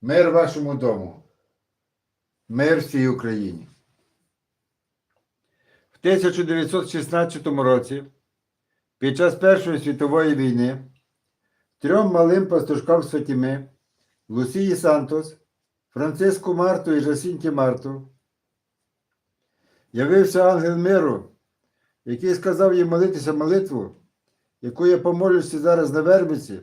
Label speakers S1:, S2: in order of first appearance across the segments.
S1: Мир вашому дому. Мир всій Україні. В 1916 році, під час Першої світової війни, трьом малим пастушкам з Фатіми, Лусії Сантос, Франциску Марту і Жасінті Марту, явився ангел миру, який сказав їм молитися молитву, яку я помолюся зараз на вербиці,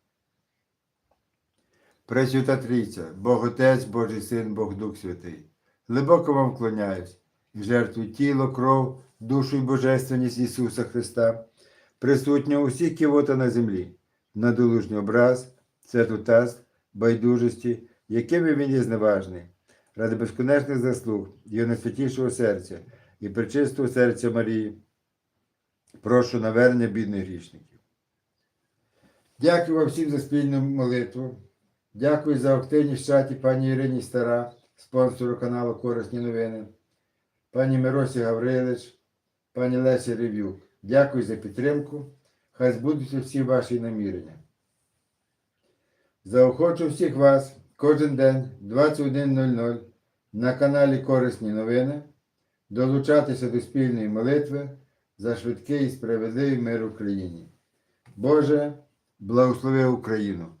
S1: Пресвята Трійця, Бог Отець, Божий Син, Бог Дух Святий, глибоко вам вклоняюсь і жертвую тіло, кров, душу і божественність Ісуса Христа, присутнього усіх кивота на землі, на долужній образ, цветотаз, байдужості, якими він є зневажний, ради безконечних заслуг Його найсвятішого серця і причистого серця Марії. Прошу навернення бідних грішників. Дякую вам всім за спільну молитву. Дякую за активність в чаті пані Ірині Стара, спонсору каналу Корисні новини, пані Миросі Гаврилич, пані Лесі Рев'юк. Дякую за підтримку. Хай збудуться всі ваші намірення. Заохочу всіх вас кожен день 21.00 на каналі Корисні новини долучатися до спільної молитви за швидкий і справедливий мир Україні. Боже, благослови Україну!